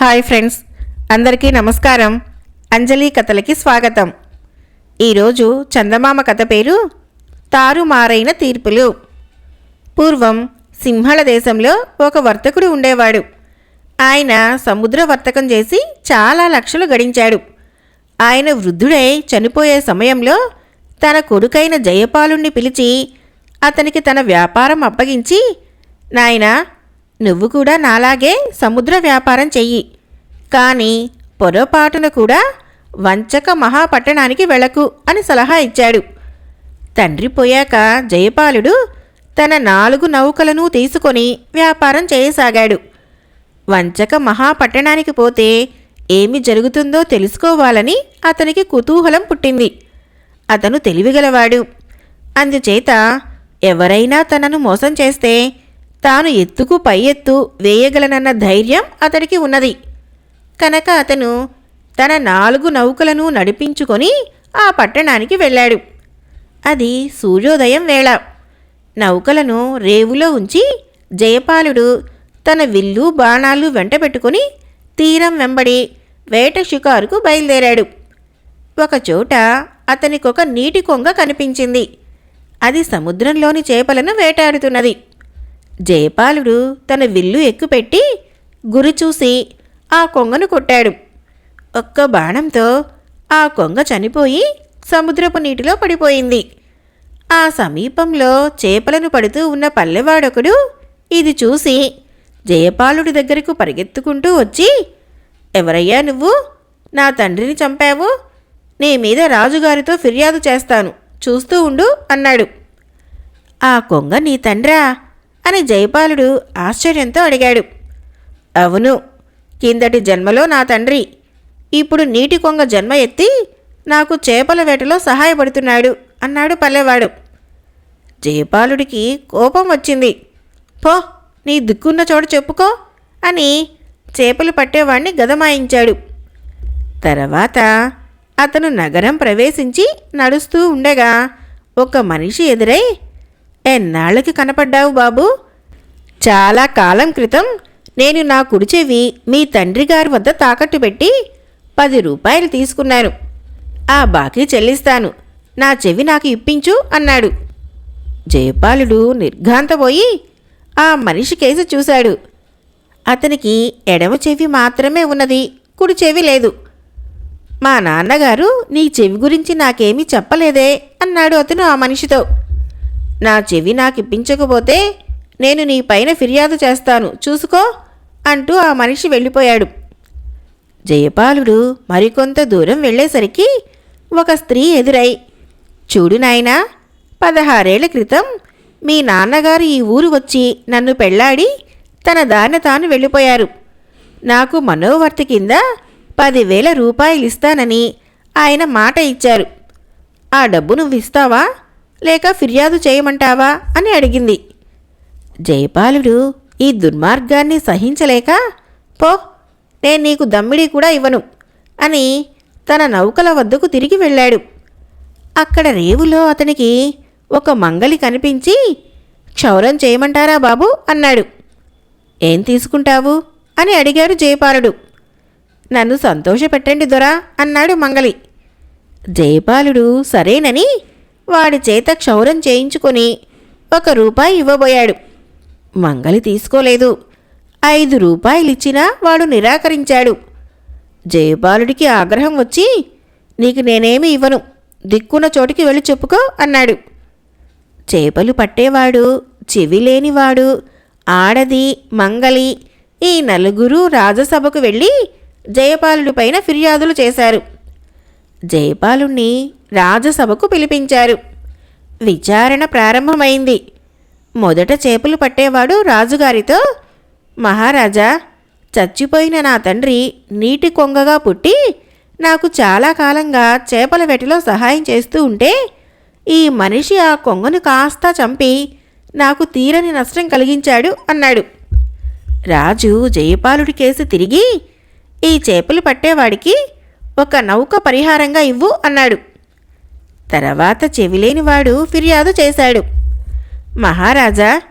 Hi friends అందరికీ నమస్కారం. అంజలి కథలకి స్వాగతం. ఈరోజు చందమామ కథ పేరు తారుమారైన తీర్పులు. పూర్వం సింహళ దేశంలో ఒక వర్తకుడు ఉండేవాడు. ఆయన సముద్ర వర్తకం చేసి చాలా లక్షలు గడించాడు. ఆయన వృద్ధుడై చనిపోయే సమయంలో తన కొడుకైన జయపాలుణ్ణి పిలిచి అతనికి తన వ్యాపారం అప్పగించి నాయనా నువ్వు కూడా నాలాగే సముద్ర వ్యాపారం చెయ్యి. కానీ పొరపాటున కూడా వంచక మహాపట్టణానికి వెళకు అని సలహా ఇచ్చాడు. తండ్రి పోయాక జయపాలుడు తన నాలుగు నౌకలను తీసుకొని వ్యాపారం చేయసాగాడు. వంచక మహాపట్టణానికి పోతే ఏమి జరుగుతుందో తెలుసుకోవాలని అతనికి కుతూహలం పుట్టింది. అతను తెలివిగలవాడు. అందుచేత ఎవరైనా తనను మోసం చేస్తే తాను ఎత్తుకు పై ఎత్తు వేయగలనన్న ధైర్యం అతడికి ఉన్నది. కనుక అతను తన నాలుగు నౌకలను నడిపించుకొని ఆ పట్టణానికి వెళ్ళాడు. అది సూర్యోదయం వేళ. నౌకలను రేవులో ఉంచి జయపాలుడు తన విల్లు బాణాలు వెంటబెట్టుకుని తీరం వెంబడి వేట షికారుకు బయలుదేరాడు. ఒకచోట అతనికొక నీటి కొంగ కనిపించింది. అది సముద్రంలోని చేపలను వేటాడుతున్నది. జయపాలుడు తన విల్లు ఎక్కుపెట్టి గురి చూసి ఆ కొంగను కొట్టాడు. ఒక్క బాణంతో ఆ కొంగ చనిపోయి సముద్రపు నీటిలో పడిపోయింది. ఆ సమీపంలో చేపలను పడుతూ ఉన్న పల్లెవాడొకడు ఇది చూసి జయపాలుడి దగ్గరకు పరిగెత్తుకుంటూ వచ్చి ఎవరయ్యా నువ్వు? నా తండ్రిని చంపావు? నీ మీద రాజుగారితో ఫిర్యాదు చేస్తాను. చూస్తూ ఉండు అన్నాడు. ఆ కొంగ నీ తండ్రా? అని జయపాలుడు ఆశ్చర్యంతో అడిగాడు. అవును కిందటి జన్మలో నా తండ్రి. ఇప్పుడు నీటి కొంగ జన్మ ఎత్తి నాకు చేపల వేటలో సహాయపడుతున్నాడు అన్నాడు పల్లెవాడు. జయపాలుడికి కోపం వచ్చింది. పో నీ దిక్కున్న చోట చెప్పుకో అని చేపలు పట్టేవాణ్ణి గదమాయించాడు. తర్వాత అతను నగరం ప్రవేశించి నడుస్తూ ఉండగా ఒక మనిషి ఎదురై ఎన్నాళ్ళకి కనపడ్డావు బాబు? చాలా కాలం క్రితం నేను నా కుడి చెవి మీ తండ్రి గారి వద్ద తాకట్టు పెట్టి పది రూపాయలు తీసుకున్నాను. ఆ బాకీ చెల్లిస్తాను. నా చెవి నాకు ఇప్పించు అన్నాడు. జయపాలుడు నిర్ఘాంతపోయి ఆ మనిషి కేసు చూశాడు. అతనికి ఎడమ చెవి మాత్రమే ఉన్నది కుడి చెవి లేదు. మా నాన్నగారు నీ చెవి గురించి నాకేమీ చెప్పలేదే అన్నాడు అతను ఆ మనిషితో. నా చెవి నాకు ఇప్పించకపోతే నేను నీ పైన ఫిర్యాదు చేస్తాను. చూసుకో అంటూ ఆ మనిషి వెళ్ళిపోయాడు. జయపాలుడు మరికొంత దూరం వెళ్ళేసరికి ఒక స్త్రీ ఎదురై చూడు నాయనా పదహారేళ్ళ క్రితం మీ నాన్నగారు ఈ ఊరు వచ్చి నన్ను పెళ్ళాడి తన దారిన తాను వెళ్ళిపోయారు. నాకు మనోవర్తి కింద పదివేల రూపాయలు ఇస్తానని ఆయన మాట ఇచ్చారు. ఆ డబ్బు నువ్వు ఇస్తావా? లేక ఫిర్యాదు చేయమంటావా అని అడిగింది. జయపాలుడు ఈ దుర్మార్గాన్ని సహించలేక పో నేను నీకు దమ్మిడి కూడా ఇవ్వను అని తన నౌకల వద్దకు తిరిగి వెళ్ళాడు. అక్కడ రేవులో అతనికి ఒక మంగలి కనిపించి క్షౌరం చేయమంటారా బాబు? అన్నాడు. ఏం తీసుకుంటావు? అని అడిగాడు జయపాలుడు. నన్ను సంతోషపెట్టండి దొరా అన్నాడు మంగలి. జయపాలుడు సరేనని వాడి చేత క్షౌరం చేయించుకొని ఒక రూపాయి ఇవ్వబోయాడు. మంగలి తీసుకోలేదు. ఐదు రూపాయలిచ్చినా వాడు నిరాకరించాడు. జయపాలుడికి ఆగ్రహం వచ్చి నీకు నేనేమి ఇవ్వను దిక్కున్న చోటికి వెళ్ళి చెప్పుకో అన్నాడు. చేపలు పట్టేవాడు చెవి లేనివాడు ఆడది మంగలి ఈ నలుగురు రాజసభకు వెళ్ళి జయపాలుడి పైన ఫిర్యాదులు చేశారు. జయపాలుణ్ణి రాజసభకు పిలిపించారు. విచారణ ప్రారంభమైంది. మొదట చేపలు పట్టేవాడు రాజుగారితో మహారాజా చచ్చిపోయిన నా తండ్రి నీటి కొంగగా పుట్టి నాకు చాలా కాలంగా చేపల వేటలో సహాయం చేస్తూ ఉంటే ఈ మనిషి ఆ కొంగను కాస్త చంపి నాకు తీరని నష్టం కలిగించాడు అన్నాడు. రాజు జయపాలుడి కేసు తిరిగి ఈ చేపలు పట్టేవాడికి ఒక నౌక పరిహారంగా ఇవ్వు అన్నాడు. తర్వాత చెవిలేనివాడు ఫిర్యాదు చేశాడు. మహారాజా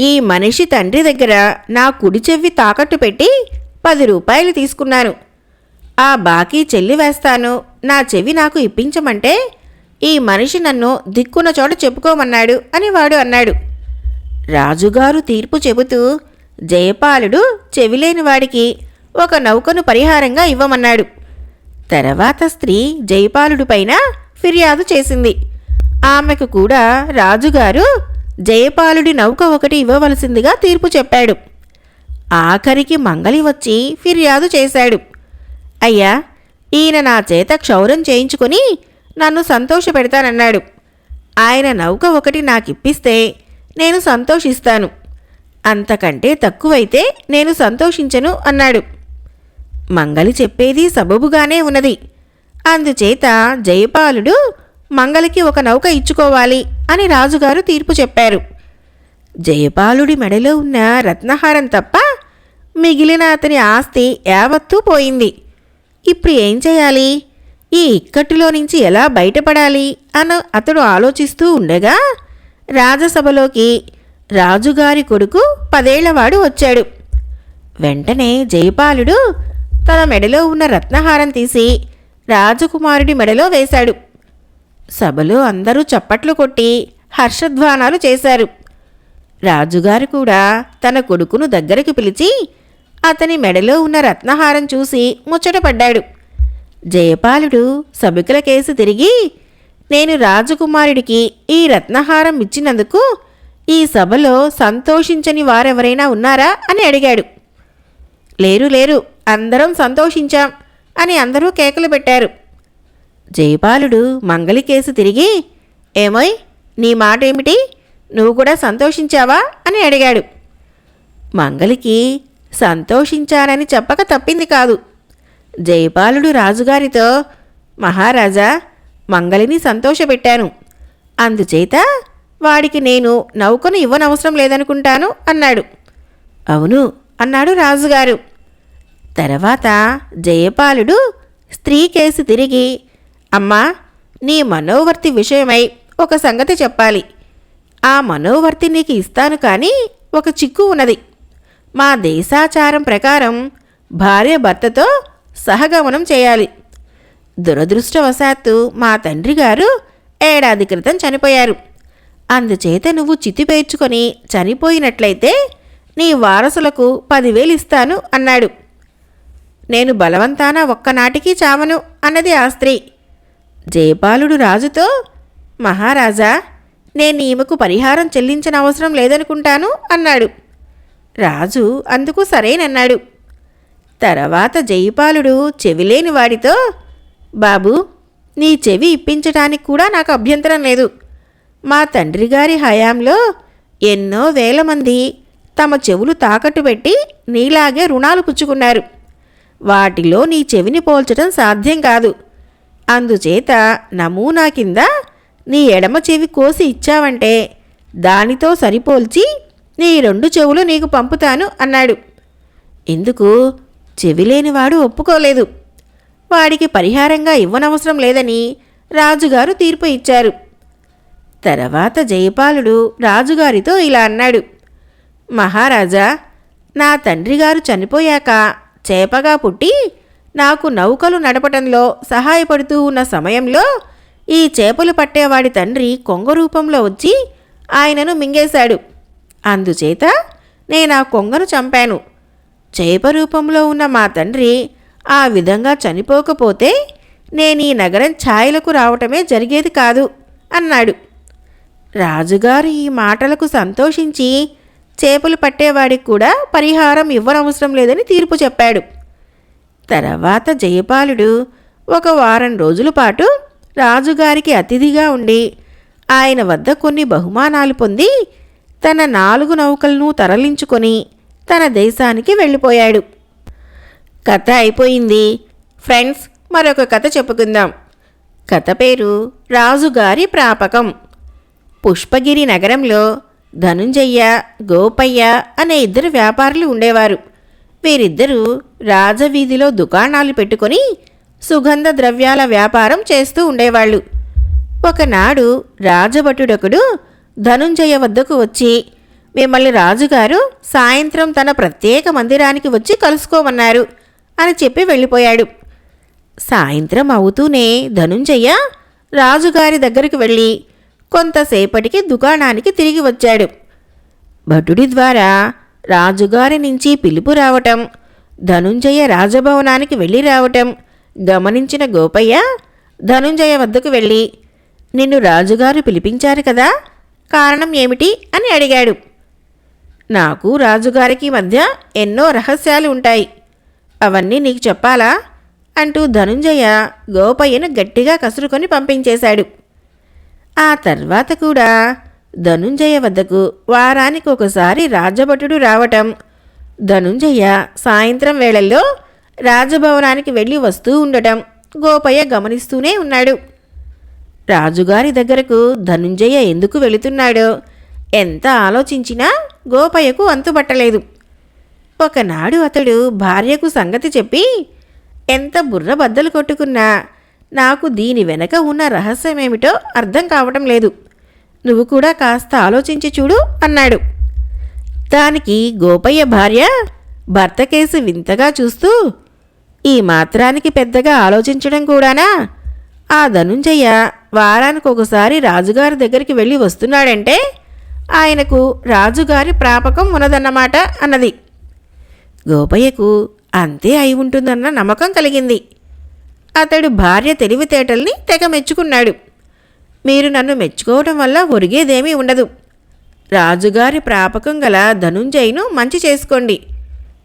ఈ మనిషి తండ్రి దగ్గర నా కుడి చెవి తాకట్టు పెట్టి పది రూపాయలు తీసుకున్నాను. ఆ బాకీ చెల్లి వేస్తాను నా చెవి నాకు ఇప్పించమంటే ఈ మనిషి నన్ను దిక్కున్న చోట చెప్పుకోమన్నాడు అని వాడు అన్నాడు. రాజుగారు తీర్పు చెబుతూ జయపాలుడు చెవిలేని వాడికి ఒక నౌకను పరిహారంగా ఇవ్వమన్నాడు. తర్వాత స్త్రీ జయపాలుడు పైన ఫిర్యాదు చేసింది. ఆమెకు కూడా రాజుగారు జయపాలుడి నౌక ఒకటి ఇవ్వవలసిందిగా తీర్పు చెప్పాడు. ఆఖరికి మంగలి వచ్చి ఫిర్యాదు చేశాడు. అయ్యా ఈయన నా చేత క్షౌరం చేయించుకొని నన్ను సంతోషపెడతానన్నాడు. ఆయన నౌక ఒకటి నాకిప్పిస్తే నేను సంతోషిస్తాను. అంతకంటే తక్కువైతే నేను సంతోషించను అన్నాడు. మంగలి చెప్పేది సబబుగానే ఉన్నది. అందుచేత జయపాలుడు మంగలికి ఒక నౌక ఇచ్చుకోవాలి అని రాజుగారు తీర్పు చెప్పారు. జయపాలుడి మెడలో ఉన్న రత్నహారం తప్ప మిగిలిన అతని ఆస్తి యావత్తూ పోయింది. ఇప్పుడు ఏం చేయాలి? ఈ ఇక్కట్టులో నుంచి ఎలా బయటపడాలి అని అతడు ఆలోచిస్తూ ఉండగా రాజసభలోకి రాజుగారి కొడుకు పదేళ్ళవాడు వచ్చాడు. వెంటనే జయపాలుడు తన మెడలో ఉన్న రత్నహారం తీసి రాజకుమారుడి మెడలో వేశాడు. సభలో అందరూ చప్పట్లు కొట్టి హర్షధ్వానాలు చేశారు. రాజుగారు కూడా తన కొడుకును దగ్గరికి పిలిచి అతని మెడలో ఉన్న రత్నహారం చూసి ముచ్చటపడ్డాడు జయపాలుడు సభికుల కేసు తిరిగి నేను రాజకుమారుడికి ఈ రత్నహారం ఇచ్చినందుకు ఈ సభలో సంతోషించని వారెవరైనా ఉన్నారా? అని అడిగాడు. లేరు లేరు అందరం సంతోషించాం. అని అందరూ కేకలు పెట్టారు. జయపాలుడు మంగలి కేసు తిరిగి ఏమోయ్ నీ మాట ఏమిటి నువ్వు కూడా సంతోషించావా? అని అడిగాడు. మంగలికి సంతోషించానని చెప్పక తప్పింది కాదు. జయపాలుడు రాజుగారితో మహారాజా మంగలిని సంతోషపెట్టాను. అందుచేత వాడికి నేను నౌకను ఇవ్వనవసరం లేదనుకుంటాను అన్నాడు. అవును అన్నాడు రాజుగారు. తర్వాత జయపాలుడు స్త్రీ కేసు తిరిగి అమ్మా నీ మనోవర్తి విషయమై ఒక సంగతి చెప్పాలి. ఆ మనోవర్తి నీకు ఇస్తాను కానీ ఒక చిక్కు ఉన్నది. మా దేశాచారం ప్రకారం భార్య భర్తతో సహగమనం చేయాలి. దురదృష్టవశాత్తు మా తండ్రి గారు ఏడాది క్రితం చనిపోయారు. అందుచేత నువ్వు చితి పేర్చుకొని చనిపోయినట్లయితే నీ వారసులకు పదివేలు ఇస్తాను అన్నాడు. నేను బలవంతాన ఒక్కనాటికి చావను అన్నది ఆ స్త్రీ. జయపాలుడు రాజుతో మహారాజా నేను ఈమెకు పరిహారం చెల్లించిన అవసరం లేదనుకుంటాను అన్నాడు. రాజు అందుకు సరేనన్నాడు. తర్వాత జయపాలుడు చెవిలేని వాడితో బాబు నీ చెవి ఇప్పించటానికి కూడా నాకు అభ్యంతరం లేదు. మా తండ్రి గారి హయాంలో ఎన్నో వేల మంది తమ చెవులు తాకట్టు పెట్టి నీలాగే రుణాలు పుచ్చుకున్నారు. వాటిలో నీ చెవిని పోల్చడం సాధ్యం కాదు. అందుచేత నమూనా కింద నీ ఎడమ చెవి కోసి ఇచ్చావంటే దానితో సరిపోల్చి నీ రెండు చెవులు నీకు పంపుతాను అన్నాడు. ఎందుకు? చెవిలేనివాడు ఒప్పుకోలేదు. వాడికి పరిహారంగా ఇవ్వనవసరం లేదని రాజుగారు తీర్పు ఇచ్చారు. తర్వాత జయపాలుడు రాజుగారితో ఇలా అన్నాడు. మహారాజా నా తండ్రిగారు చనిపోయాక చేపగా పుట్టి నాకు నౌకలు నడపటంలో సహాయపడుతూ ఉన్న సమయంలో ఈ చేపలు పట్టేవాడి తండ్రి కొంగ రూపంలో వచ్చి ఆయనను మింగేశాడు. అందుచేత నేను ఆ కొంగను చంపాను. చేప రూపంలో ఉన్న మా తండ్రి ఆ విధంగా చనిపోకపోతే నేను ఈ నగరం ఛాయలకు రావటమే జరిగేది కాదు అన్నాడు. రాజుగారు ఈ మాటలకు సంతోషించి చేపలు పట్టేవాడికి కూడా పరిహారం ఇవ్వనవసరం లేదని తీర్పు చెప్పాడు. తర్వాత జయపాలుడు ఒక వారం రోజుల పాటు రాజుగారికి అతిథిగా ఉండి ఆయన వద్ద కొన్ని బహుమానాలు పొంది తన నాలుగు నౌకలను తరలించుకొని తన దేశానికి వెళ్ళిపోయాడు. కథ అయిపోయింది. ఫ్రెండ్స్ మరొక కథ చెప్పుకుందాం. కథ పేరు రాజుగారి ప్రాపకం. పుష్పగిరి నగరంలో ధనుంజయ్య గోపయ్య అనే ఇద్దరు వ్యాపారులు ఉండేవారు. వీరిద్దరూ రాజవీధిలో దుకాణాలు పెట్టుకొని సుగంధ ద్రవ్యాల వ్యాపారం చేస్తూ ఉండేవాళ్ళు. ఒకనాడు రాజభటుడొకడు ధనుంజయ వద్దకు వచ్చి మిమ్మల్ని రాజుగారు సాయంత్రం తన ప్రత్యేక మందిరానికి వచ్చి కలుసుకోమన్నారు అని చెప్పి వెళ్ళిపోయాడు. సాయంత్రం అవుతూనే ధనుంజయ్య రాజుగారి దగ్గరికి వెళ్ళి కొంతసేపటికి దుకాణానికి తిరిగి వచ్చాడు. భటుడి ద్వారా రాజుగారి నుంచి పిలుపు రావటం ధనుంజయ రాజభవనానికి వెళ్ళి రావటం గమనించిన గోపయ్య ధనుంజయ వద్దకు వెళ్ళి నిన్ను రాజుగారు పిలిపించారు కదా కారణం ఏమిటి? అని అడిగాడు. నాకు రాజుగారికి మధ్య ఎన్నో రహస్యాలు ఉంటాయి. అవన్నీ నీకు చెప్పాలా? అంటూ ధనుంజయ గోపయ్యను గట్టిగా కసురుకొని పంపించేశాడు. ఆ తర్వాత కూడా ధనుంజయ వద్దకు వారానికి ఒకసారి రాజభటుడు రావటం. ధనుంజయ సాయంత్రం వేళల్లో రాజభవనానికి వెళ్ళి వస్తూ ఉండటం గోపయ్య గమనిస్తూనే ఉన్నాడు. రాజుగారి దగ్గరకు ధనుంజయ ఎందుకు వెళుతున్నాడో ఎంత ఆలోచించినా గోపయ్యకు అంతుబట్టలేదు. ఒకనాడు అతడు భార్యకు సంగతి చెప్పి ఎంత బుర్ర బద్దలు కొట్టుకున్నా నాకు దీని వెనక ఉన్న రహస్యమేమిటో అర్థం కావటం లేదు. నువ్వు కూడా కాస్త ఆలోచించి చూడు అన్నాడు. దానికి గోపయ్య భార్య భర్త కేసు వింతగా చూస్తూ ఈ మాత్రానికి పెద్దగా ఆలోచించడం కూడానా? ఆ ధనుంజయ వారానికి ఒకసారి రాజుగారి దగ్గరికి వెళ్ళి వస్తున్నాడంటే ఆయనకు రాజుగారి ప్రాపకం ఉన్నదన్నమాట అన్నది. గోపయ్యకు అంతే అయి ఉంటుందన్న నమ్మకం కలిగింది. అతడు భార్య తెలివితేటల్ని తెగ మెచ్చుకున్నాడు. మీరు నన్ను మెచ్చుకోవడం వల్ల ఒరిగేదేమీ ఉండదు. రాజుగారి ప్రాపకం గల ధనుంజయ్ను మంచి చేసుకోండి.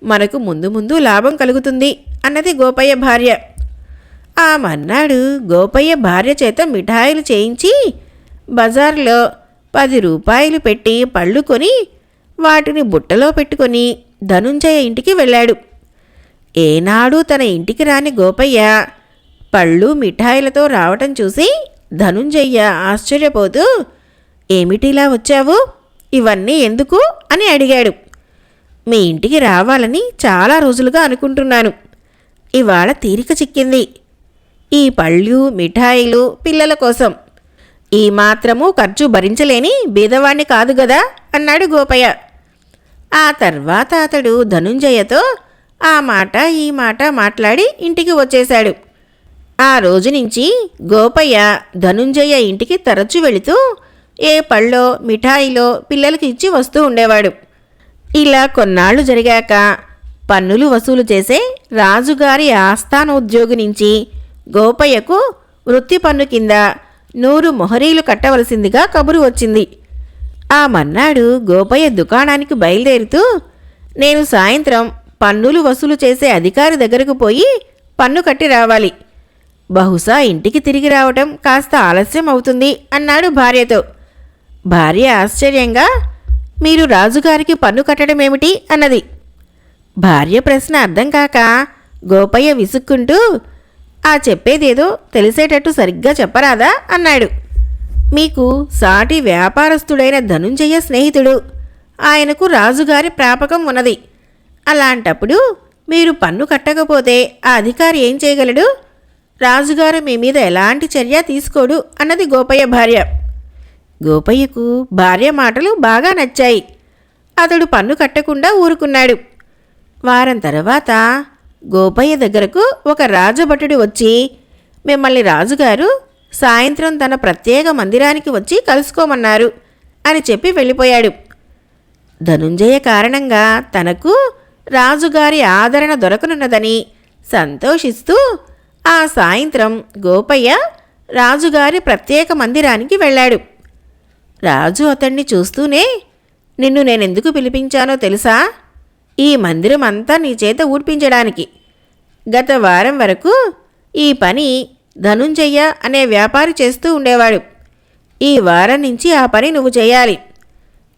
మనకు ముందు ముందు లాభం కలుగుతుంది అన్నది గోపయ్య భార్య. ఆ మర్నాడు గోపయ్య భార్య చేత మిఠాయిలు చేయించి బజార్లో పది రూపాయలు పెట్టి పళ్ళు కొని వాటిని బుట్టలో పెట్టుకొని ధనుంజయ ఇంటికి వెళ్ళాడు. ఏనాడు తన ఇంటికి రాని గోపయ్య పళ్ళు మిఠాయిలతో రావటం చూసి ధనుంజయ్య ఆశ్చర్యపోతూ ఏమిటిలా వచ్చావు? ఇవన్నీ ఎందుకు? అని అడిగాడు. మీ ఇంటికి రావాలని చాలా రోజులుగా అనుకుంటున్నాను. ఇవాళ తీరిక చిక్కింది. ఈ పళ్ళు మిఠాయిలు పిల్లల కోసం. ఈ మాత్రము ఖర్చు భరించలేని బీదవాణ్ణి కాదు గదా? అన్నాడు గోపయ్య. ఆ తర్వాత అతడు ధనుంజయతో ఆ మాట ఈ మాట మాట్లాడి ఇంటికి వచ్చేశాడు. ఆ రోజు నుంచి గోపయ్య ధనుంజయ ఇంటికి తరచు వెళుతూ ఏ పళ్ళో మిఠాయిలో పిల్లలకి ఇచ్చి వస్తూ ఉండేవాడు. ఇలా కొన్నాళ్ళు జరిగాక పన్నులు వసూలు చేసే రాజుగారి ఆస్థాన ఉద్యోగి నుంచి గోపయ్యకు వృత్తి పన్ను కింద నూరు మొహరీలు కట్టవలసిందిగా కబురు వచ్చింది. ఆ మర్నాడు గోపయ్య దుకాణానికి బయలుదేరుతూ నేను సాయంత్రం పన్నులు వసూలు చేసే అధికారి దగ్గరకు పోయి పన్ను కట్టి రావాలి. బహుశా ఇంటికి తిరిగి రావటం కాస్త ఆలస్యం అవుతుంది అన్నాడు భార్యతో. భార్య ఆశ్చర్యంగా మీరు రాజుగారికి పన్ను కట్టడం ఏమిటి? అన్నది. భార్య ప్రశ్న అర్థం కాక గోపయ్య విసుక్కుంటూ ఆ చెప్పేదేదో తెలిసేటట్టు సరిగ్గా చెప్పరాదా? అన్నాడు. మీకు సాటి వ్యాపారస్తుడైన ధనుంజయ స్నేహితుడు. ఆయనకు రాజుగారి ప్రాపకం ఉన్నది. అలాంటప్పుడు మీరు పన్ను కట్టకపోతే ఆ అధికారి ఏం చేయగలడు? రాజుగారు మీ మీద ఎలాంటి చర్య తీసుకోడు అన్నది గోపయ్య భార్య. గోపయ్యకు భార్య మాటలు బాగా నచ్చాయి. అతడు పన్ను కట్టకుండా ఊరుకున్నాడు. వారం తర్వాత గోపయ్య దగ్గరకు ఒక రాజభటుడు వచ్చి మిమ్మల్ని రాజుగారు సాయంత్రం తన ప్రత్యేక మందిరానికి వచ్చి కలుసుకోమన్నారు అని చెప్పి వెళ్ళిపోయాడు. ధనుంజయ కారణంగా తనకు రాజుగారి ఆదరణ దొరకనున్నదని సంతోషిస్తూ ఆ సాయంత్రం గోపయ్య రాజుగారి ప్రత్యేక మందిరానికి వెళ్ళాడు. రాజు అతన్ని చూస్తూనే నిన్ను నేనెందుకు పిలిపించానో తెలుసా? ఈ మందిరం అంతా నీ చేత ఊడ్పించడానికి. గత వారం వరకు ఈ పని ధనుంజయ్య అనే వ్యాపారి చేస్తూ ఉండేవాడు. ఈ వారం నుంచి ఆ పని నువ్వు చేయాలి.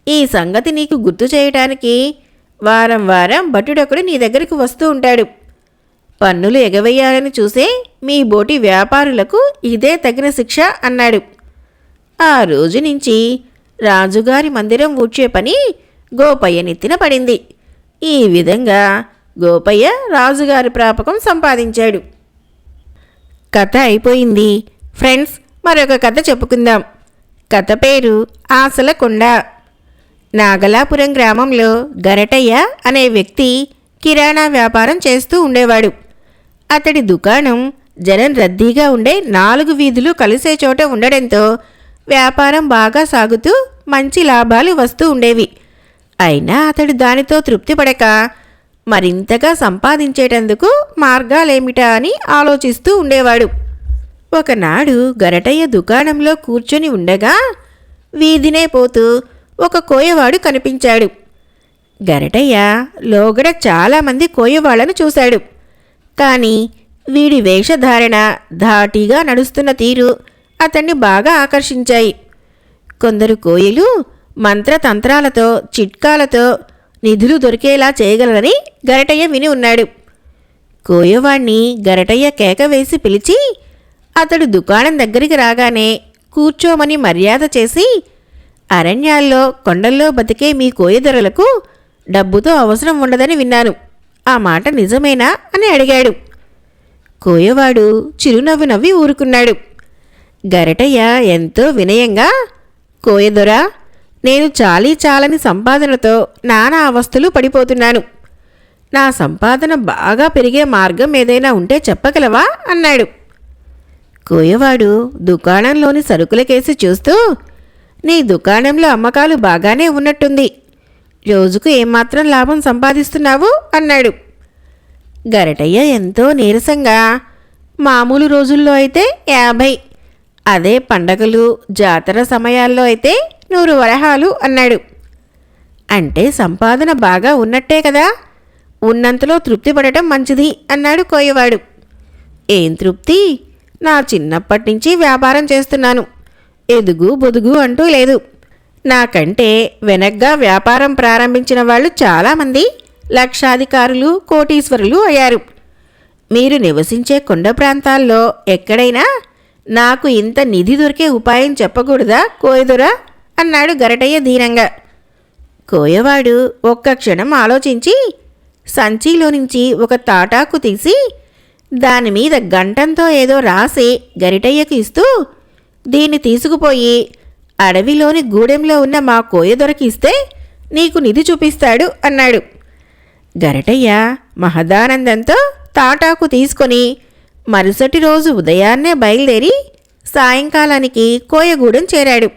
ఈ సంగతి నీకు గుర్తు చేయటానికి వారం వారం భటుడొకడు నీ దగ్గరికి వస్తూ ఉంటాడు. పన్నులు ఎగవేయాలని చూసే మీ బోటి వ్యాపారులకు ఇదే తగిన శిక్ష అన్నాడు. ఆ రోజు నుంచి రాజుగారి మందిరం ఊడ్చే పని గోపయ్య నెత్తిన పడింది. ఈ విధంగా గోపయ్య రాజుగారి ప్రాపకం సంపాదించాడు. కథ అయిపోయింది. ఫ్రెండ్స్ మరొక కథ చెప్పుకుందాం. కథ పేరు ఆశల కొండ నాగలాపురం గ్రామంలో గరటయ్య అనే వ్యక్తి కిరాణా వ్యాపారం చేస్తూ ఉండేవాడు. అతడి దుకాణం జనం రద్దీగా ఉండే నాలుగు వీధులు కలిసే చోట ఉండడంతో వ్యాపారం బాగా సాగుతూ మంచి లాభాలు వస్తూ ఉండేవి. అయినా అతడు దానితో తృప్తి పడక మరింతగా సంపాదించేటందుకు మార్గాలేమిటా అని ఆలోచిస్తూ ఉండేవాడు. ఒకనాడు గరటయ్య దుకాణంలో కూర్చొని ఉండగా వీధినే పోతూ ఒక కోయవాడు కనిపించాడు. గరటయ్య లోగడ చాలామంది కోయవాళ్ళను చూశాడు. కానీ వీడి వేషధారణ ధాటిగా నడుస్తున్న తీరు అతన్ని బాగా ఆకర్షించాయి. కొందరు కోయలు మంత్రతంత్రాలతో చిట్కాలతో నిధులు దొరికేలా చేయగలరని గరటయ్య విని ఉన్నాడు. కోయవాణ్ణి గరటయ్య కేక వేసి పిలిచి అతడు దుకాణం దగ్గరికి రాగానే కూర్చోమని మర్యాద చేసి అరణ్యాల్లో కొండల్లో బతికే మీ కోయదొరలకు డబ్బుతో అవసరం ఉండదని విన్నాను. ఆ మాట నిజమేనా అని అడిగాడు. కోయవాడు చిరునవ్వు నవ్వి ఊరుకున్నాడు. గరటయ్య ఎంతో వినయంగా కోయదొరా నేను చాలీ చాలని సంపాదనతో నానా అవస్థలు పడిపోతున్నాను. నా సంపాదన బాగా పెరిగే మార్గం ఏదైనా ఉంటే చెప్పగలవా అన్నాడు. కోయవాడు దుకాణంలోని సరుకులకేసి చూస్తూ నీ దుకాణంలో అమ్మకాలు బాగానే ఉన్నట్టుంది. రోజుకు ఏమాత్రం లాభం సంపాదిస్తున్నావు? అన్నాడు. గరటయ్య ఎంతో నీరసంగా మామూలు రోజుల్లో అయితే యాభై అదే పండగలు జాతర సమయాల్లో అయితే నూరు వరహాలు అన్నాడు. అంటే సంపాదన బాగా ఉన్నట్టే కదా ఉన్నంతలో తృప్తి పడటం మంచిది అన్నాడు కోయవాడు. ఏం తృప్తి? నా చిన్నప్పటి నుంచి వ్యాపారం చేస్తున్నాను. ఎదుగు బొదుగు అంటూ లేదు. నాకంటే వెనగ్గా వ్యాపారం ప్రారంభించిన వాళ్ళు చాలామంది లక్షాధికారులు కోటీశ్వరులు అయ్యారు. మీరు నివసించే కొండ ప్రాంతాల్లో ఎక్కడైనా నాకు ఇంత నిధి దొరికే ఉపాయం చెప్పకూడదా కోయదురా? అన్నాడు గరటయ్య దీనంగా. కోయవాడు ఒక్క క్షణం ఆలోచించి సంచిలో నుంచి ఒక తాటాకు తీసి దాని మీద గంటంతో ఏదో రాసి గరిటయ్యకు ఇస్తూ దీన్ని తీసుకుపోయి అడవిలోని గూడెంలో ఉన్న మా కోయ దొరకిస్తే నీకు నిధి చూపిస్తాడు అన్నాడు. గరటయ్య మహదానందంతో తాటాకు తీసుకొని మరుసటి రోజు ఉదయాన్నే బయలుదేరి సాయంకాలానికి కోయగూడెం చేరాడు.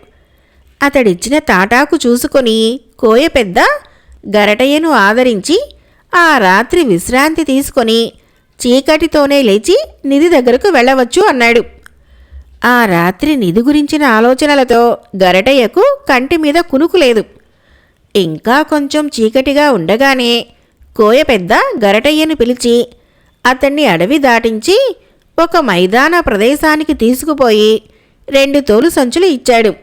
అతడిచ్చిన తాటాకు చూసుకొని కోయ పెద్ద గరటయ్యను ఆదరించి ఆ రాత్రి విశ్రాంతి తీసుకొని చీకటితోనే లేచి నిధి దగ్గరకు వెళ్ళవచ్చు అన్నాడు. ఆ రాత్రి నిధి గురించిన ఆలోచనలతో గరటయ్యకు కంటి మీద కునుకు లేదు. ఇంకా కొంచెం చీకటిగా ఉండగానే కోయ పెద్ద గరటయ్యను పిలిచి అతన్ని అడవి దాటించి ఒక మైదాన ప్రదేశానికి తీసుకుపోయి రెండు తోలు సంచులు ఇచ్చాడు.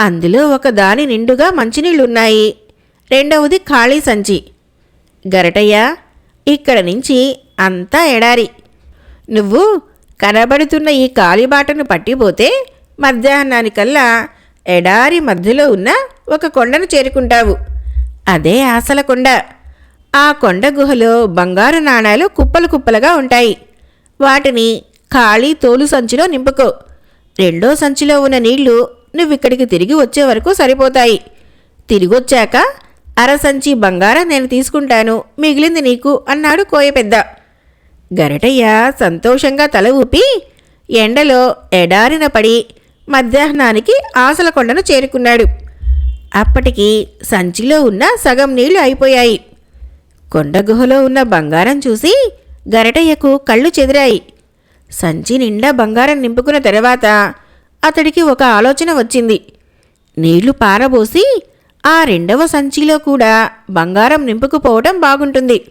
అందులో ఒక దాని నిండుగా మంచినీళ్ళున్నాయి రెండవది ఖాళీ సంచి. గరటయ్య ఇక్కడ నుంచి అంతా ఎడారి. నువ్వు కనబడుతున్న ఈ కాలిబాటను పట్టిపోతే మధ్యాహ్నానికల్లా ఎడారి మధ్యలో ఉన్న ఒక కొండను చేరుకుంటావు. అదే ఆశల కొండ. ఆ కొండ గుహలో బంగారు నాణాలు కుప్పలు కుప్పలుగా ఉంటాయి. వాటిని ఖాళీ తోలు సంచిలో నింపుకో. రెండో సంచిలో ఉన్న నీళ్ళు నువ్విక్కడికి తిరిగి వచ్చే వరకు సరిపోతాయి. తిరిగొచ్చాక అర సంచి బంగారం నేను తీసుకుంటాను. మిగిలింది నీకు అన్నాడు కోయ పెద్ద గరటయ్య సంతోషంగా తల ఊపి ఎండలో ఎడారిన పడి మధ్యాహ్నానికి ఆశల కొండను చేరుకున్నాడు. అప్పటికి సంచిలో ఉన్న సగం నీళ్ళు అయిపోయాయి. కొండ గుహలో ఉన్న బంగారం చూసి గరటయ్యకు కళ్ళు చెదిరాయి. సంచి నిండా బంగారం నింపుకున్న తర్వాత అతడికి ఒక ఆలోచన వచ్చింది. నీళ్ళు పారబోసి ఆ రెండవ సంచిలో కూడా బంగారం నింపుకుపోవడం బాగుంటుంది.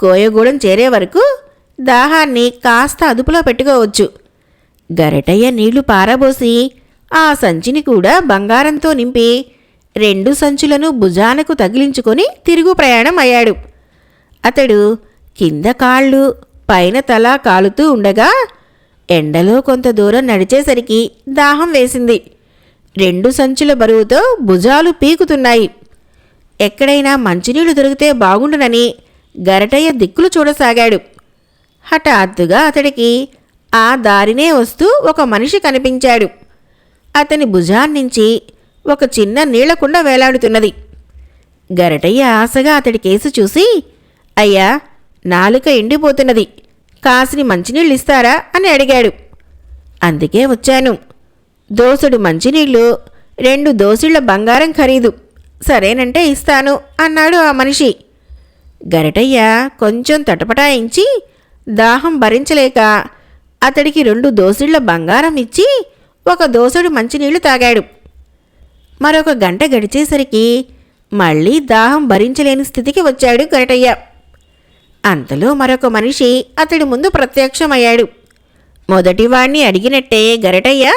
కోయగూడెం చేరే వరకు దాహాన్ని కాస్త అదుపులో పెట్టుకోవచ్చు. గరటయ్య నీళ్ళు పారబోసి ఆ సంచిని కూడా బంగారంతో నింపి రెండు సంచులను భుజానకు తగిలించుకొని తిరుగు ప్రయాణం అయ్యాడు. అతడు కింద కాళ్ళు పైన తల కాలుతూ ఉండగా ఎండలో కొంత దూరం నడిచేసరికి దాహం వేసింది. రెండు సంచుల బరువుతో భుజాలు పీకుతున్నాయి. ఎక్కడైనా మంచినీళ్ళు దొరికితే బాగుండునని గరటయ్య దిక్కులు చూడసాగాడు. హఠాత్తుగా అతడికి ఆ దారినే వస్తూ ఒక మనిషి కనిపించాడు. అతని భుజాన్నించి ఒక చిన్న నీళ్ళకుండ వేలాడుతున్నది. గరటయ్య ఆశగా అతడి కేసు చూసి అయ్యా నాలుక ఎండిపోతున్నది. కాసిని మంచినీళ్ళు ఇస్తారా అని అడిగాడు. అందుకే వచ్చాను. దోసుడు మంచినీళ్ళు రెండు దోసిళ్ళ బంగారం ఖరీదు. సరేనంటే ఇస్తాను అన్నాడు ఆ మనిషి. గరటయ్య కొంచెం తటపటాయించి దాహం భరించలేక అతడికి రెండు దోసుళ్ళ బంగారం ఇచ్చి ఒక దోసుడు మంచినీళ్ళు తాగాడు. మరొక గంట గడిచేసరికి మళ్ళీ దాహం భరించలేని స్థితికి వచ్చాడు గరటయ్య. అంతలో మరొక మనిషి అతడి ముందు ప్రత్యక్షమయ్యాడు. మొదటివాణ్ణి అడిగినట్టే గరటయ్య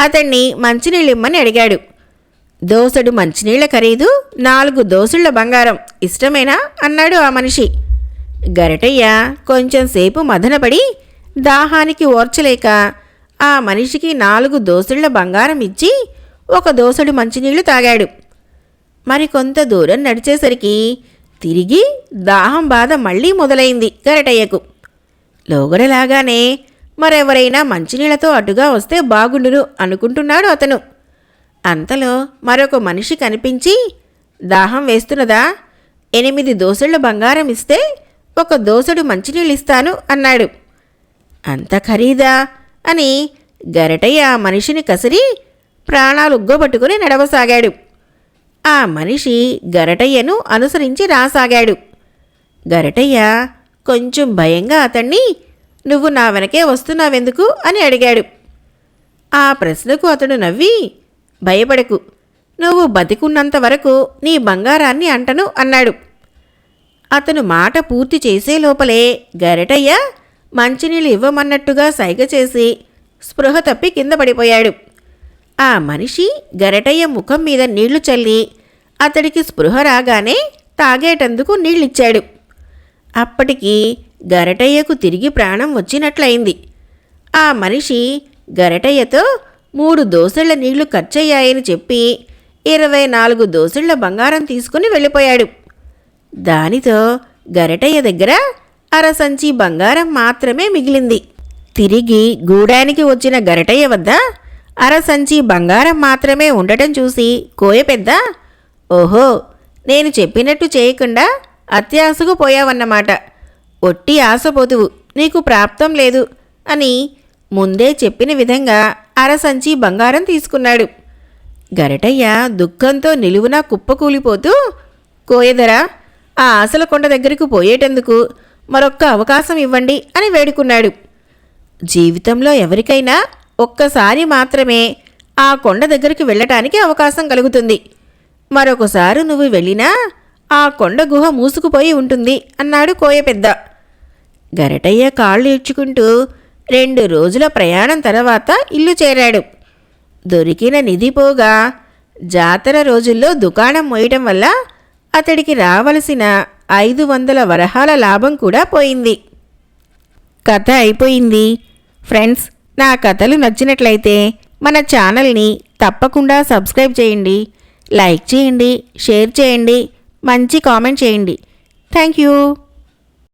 అతన్ని మంచినీళ్ళిమ్మని అడిగాడు. దోసడు మంచినీళ్ళ ఖరీదు నాలుగు దోసుళ్ళ బంగారం. ఇష్టమేనా? అన్నాడు ఆ మనిషి. గరటయ్య కొంచెం సేపు మదనపడి దాహానికి ఓర్చలేక ఆ మనిషికి నాలుగు దోసుళ్ళ బంగారం ఇచ్చి ఒక దోసడు మంచినీళ్ళు తాగాడు. మరికొంత దూరం నడిచేసరికి తిరిగి దాహం బాధ మళ్ళీ మొదలైంది గరటయ్యకు. లోగడలాగానే మరెవరైనా మంచినీళ్ళతో అటుగా వస్తే బాగుండును అనుకుంటున్నాడు అతను. అంతలో మరొక మనిషి కనిపించి దాహం వేస్తున్నదా? ఎనిమిది దోసళ్ళ బంగారం ఇస్తే ఒక దోసడు మంచినీళ్ళిస్తాను అన్నాడు. అంత ఖరీదా? అని గరటయ్య ఆ మనిషిని కసిరి ప్రాణాలు ఉగ్గబట్టుకుని నడవసాగాడు. ఆ మనిషి గరటయ్యను అనుసరించి రాసాగాడు. గరటయ్య కొంచెం భయంగా అతన్ని నువ్వు నా వెనకే వస్తున్నావెందుకు? అని అడిగాడు. ఆ ప్రశ్నకు అతడు నవ్వి భయపడకు. నువ్వు బతికున్నంత వరకు నీ బంగారాన్ని అంటను అన్నాడు. అతను మాట పూర్తి చేసే లోపలే గరటయ్య మంచినీళ్ళు ఇవ్వమన్నట్టుగా సైగ చేసి స్పృహ తప్పి కింద పడిపోయాడు. ఆ మనిషి గరటయ్య ముఖం మీద నీళ్ళు చల్లి అతడికి స్పృహ రాగానే తాగేటందుకు నీళ్ళిచ్చాడు. అప్పటికి గరటయ్యకు తిరిగి ప్రాణం వచ్చినట్లయింది. ఆ మనిషి గరటయ్యతో మూడు దోసెళ్ళ నీళ్ళు ఖర్చయ్యాయని చెప్పి ఇరవై నాలుగు దోసెళ్ళ బంగారం తీసుకుని వెళ్ళిపోయాడు. దానితో గరటయ్య దగ్గర అరసంచి బంగారం మాత్రమే మిగిలింది. తిరిగి గూడానికి వచ్చిన గరటయ్య వద్ద అరసంచి బంగారం మాత్రమే ఉండటం చూసి కోయ పెద్ద ఓహో నేను చెప్పినట్టు చేయకుండా అత్యాశకు పోయావన్నమాట. ఒట్టి ఆశపోతువు నీకు ప్రాప్తం లేదు అని ముందే చెప్పిన విధంగా అరసంచి బంగారం తీసుకున్నాడు. గరటయ్య దుఃఖంతో నిలువునా కుప్పకూలిపోతూ కోయదరా ఆ ఆశల కొండ దగ్గరకు పోయేటందుకు? మరొక్క అవకాశం ఇవ్వండి అని వేడుకున్నాడు. జీవితంలో ఎవరికైనా ఒక్కసారి మాత్రమే ఆ కొండ దగ్గరికి వెళ్ళటానికి అవకాశం కలుగుతుంది. మరొకసారి నువ్వు వెళ్ళినా ఆ కొండ గుహ మూసుకుపోయి ఉంటుంది అన్నాడు కోయ పెద్ద గరటయ్య కాళ్ళు ఇడ్చుకుంటూ రెండు రోజుల ప్రయాణం తర్వాత ఇల్లు చేరాడు. దొరికిన నిధి పోగా జాతర రోజుల్లో దుకాణం మోయటం వల్ల అతడికి రావలసిన ఐదు వందల వరహాల లాభం కూడా పోయింది. కథ అయిపోయింది. ఫ్రెండ్స్ నా కథలు నచ్చినట్లయితే మన ఛానల్ని తప్పకుండా సబ్స్క్రైబ్ చేయండి. లైక్ చేయండి షేర్ చేయండి మంచి కామెంట్ చేయండి. Thank you.